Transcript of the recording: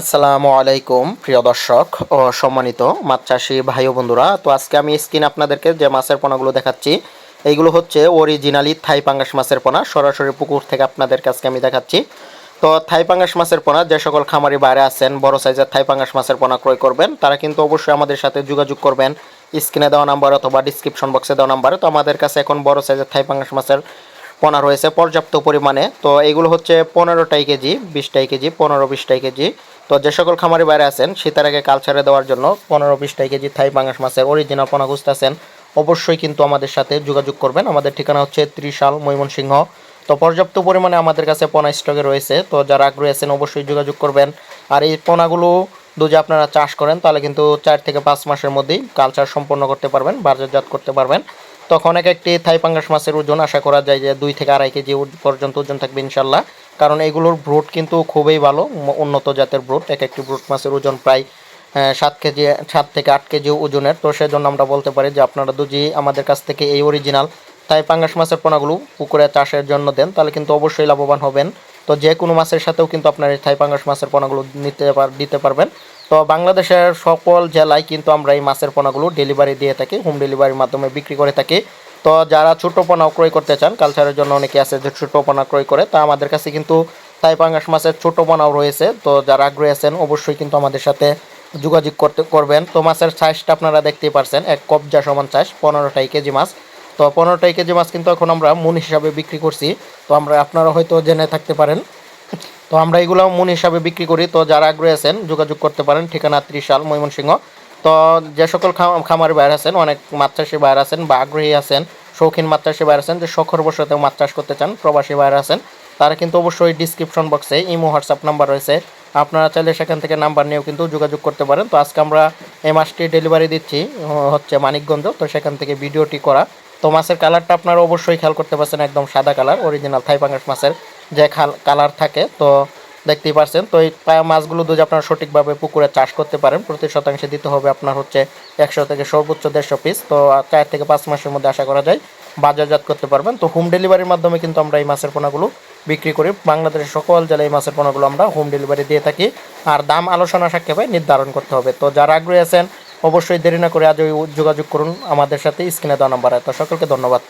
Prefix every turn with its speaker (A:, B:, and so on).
A: আসসালামু আলাইকুম, প্রিয় দর্শক ও সম্মানিত মাছ চাষি ভাই ও বন্ধুরা। তো আজকে আমি স্ক্রিন আপনাদেরকে যে মাছের পোনাগুলো দেখাচ্ছি, এইগুলো হচ্ছে অরিজিনালি থাই পাঙ্গাস মাছের পোনা। সরাসরি পুকুর থেকে আপনাদের কাছে আমি দেখাচ্ছি। তো থাই পাঙ্গাস মাছের পোনা, যে সকল খামারি বাইরে আছেন, বড় সাইজের থাই পাঙ্গাস মাছের পোনা ক্রয় করবেন, তারা কিন্তু অবশ্যই আমাদের সাথে যোগাযোগ করবেন। স্ক্রিনে দেওয়া নাম্বার অথবা ডিসক্রিপশন বক্সে দেওয়া নাম্বারে। তো আমাদের কাছে এখন বড় সাইজের থাই পাঙ্গাস মাছের পোনা রয়েছে পর্যাপ্ত পরিমাণে। তো এগুলো হচ্ছে পনেরোটাই কেজি, বিশটাই কেজি, পনেরো, বিশটাই কেজি। তো যে সকল খামারি বাইরে আছেন, শীতের আগে কালচারে দেওয়ার জন্য পনেরো বিশটাই কেজি থাই পাঙ্গাস মাছের অরিজিনাল পোনা খুঁজতেছেন অবশ্যই কিন্তু আমাদের সাথে যোগাযোগ করবেন। আমাদের ঠিকানা হচ্ছে ত্রিশাল ময়মনসিংহ। তো পর্যাপ্ত পরিমাণে আমাদের কাছে পোনা স্টকে রয়েছে, তো যারা আগ্রহী আছেন অবশ্যই যোগাযোগ করবেন। আর এই পোনাগুলো যদি আপনারা চাষ করেন, তাহলে কিন্তু চার থেকে পাঁচ মাসের মধ্যেই কালচার সম্পন্ন করতে পারবেন, বাজারজাত করতে পারবেন। তখন এক একটি থাই পাঙ্গাস মাছের ওজন আশা করা যায় যে দুই থেকে আড়াই কেজি পর্যন্ত ওজন থাকবে ইনশাল্লাহ কারণ এগুলোর ব্রুট কিন্তু খুবই ভালো উন্নত জাতের ব্রুট। এক একটি ব্রুট মাছের ওজন প্রায় সাত কেজি, সাত থেকে আট কেজি ওজনের। তো সেজন্য আমরা বলতে পারি যে আপনারা যদি আমাদের কাছ থেকে এই অরিজিনাল তাই পাঙ্গাস মাছের পোনাগুলো পুকুরে চাষের জন্য দেন, তাহলে কিন্তু অবশ্যই লাভবান হবেন। তো যে কোনো মাছের সাথেও কিন্তু আপনার এই থাই পাঙ্গাস মাছের পোনাগুলো নিতে দিতে পারবেন। তো বাংলাদেশের সকল জেলায় কিন্তু আমরা এই মাছের পোনাগুলো ডেলিভারি দিয়ে থাকি হোম ডেলিভারির মাধ্যমে বিক্রি করে থাকি। তো যারা ছোটো পোনা ক্রয় করতে চান কালচারের জন্য অনেকে আছে যে ছোটো পোনা ক্রয় করে, তা আমাদের কাছে কিন্তু তাই পাঙ্গাস মাছের ছোটো পোনাও রয়েছে। তো যারা আগ্রহী আছেন, অবশ্যই কিন্তু আমাদের সাথে যোগাযোগ করতে করবেন। তো মাছের সাইজটা আপনারা দেখতেই পারছেন, এক কবজা সমান সাইজ পনেরোটাই কেজি মাছ। তো পনেরোটাই কেজি মাছ কিন্তু এখন আমরা মুন হিসাবে বিক্রি করছি। তো আমরা আপনারা হয়তো জেনে থাকতে পারেন তো আমরা এগুলো মন হিসাবে বিক্রি করি। তো যারা আগ্রহী আছেন, যোগাযোগ করতে পারেন। ঠিকানা ত্রিশাল, ময়মনসিংহ। তো যে সকল খাম- খামারি বাইরে আছেন, অনেক চাষি বাইরে আছেন বা আগ্রহী আছেন, শৌখিন চাষি বাইরে আছেন, যে শখর বসতেও মাছ চাষ করতে চান, প্রবাসী বাইরে আছেন, তারা কিন্তু অবশ্যই ডিসক্রিপশন বক্সে ইমো, হোয়াটসঅ্যাপ নাম্বার রয়েছে। আপনারা চাইলে সেখান থেকে নাম্বার নিয়েও কিন্তু যোগাযোগ করতে পারেন। তো আজকে আমরা এই মাছটি ডেলিভারি দিচ্ছি হচ্ছে মানিকগঞ্জ। তো সেখান থেকে ভিডিওটি করা। তো মাছের কালারটা আপনারা অবশ্যই খেয়াল করতে পারছেন, একদম সাদা কালার অরিজিনাল থাই পাঙ্গাস মাছের। যে কালার থাকে, তো দেখতেই পারছেন। তো এই মাছগুলো যদি আপনারা সঠিকভাবে পুকুরে চাষ করতে পারেন, প্রতি শতাংশে দিতে হবে আপনার হচ্ছে একশো থেকে সর্বোচ্চ দেড়শো পিস তো চার থেকে পাঁচ মাসের মধ্যে আশা করা যায় বাজারজাত করতে পারবেন। তো হোম ডেলিভারির মাধ্যমে কিন্তু আমরা এই মাছের পোনাগুলো বিক্রি করি। বাংলাদেশের সকল জেলায় এই মাছের পোনাগুলো আমরা হোম ডেলিভারি দিয়ে থাকি। আর দাম আলোচনা সাক্ষেপে নির্ধারণ করতে হবে। তো যারা আগ্রহী আছেন, অবশ্যই দেরি না করে আজ যোগাযোগ করুন আমাদের সাথে, স্ক্রিনে দেওয়া নাম্বার। তো সকলকে ধন্যবাদ।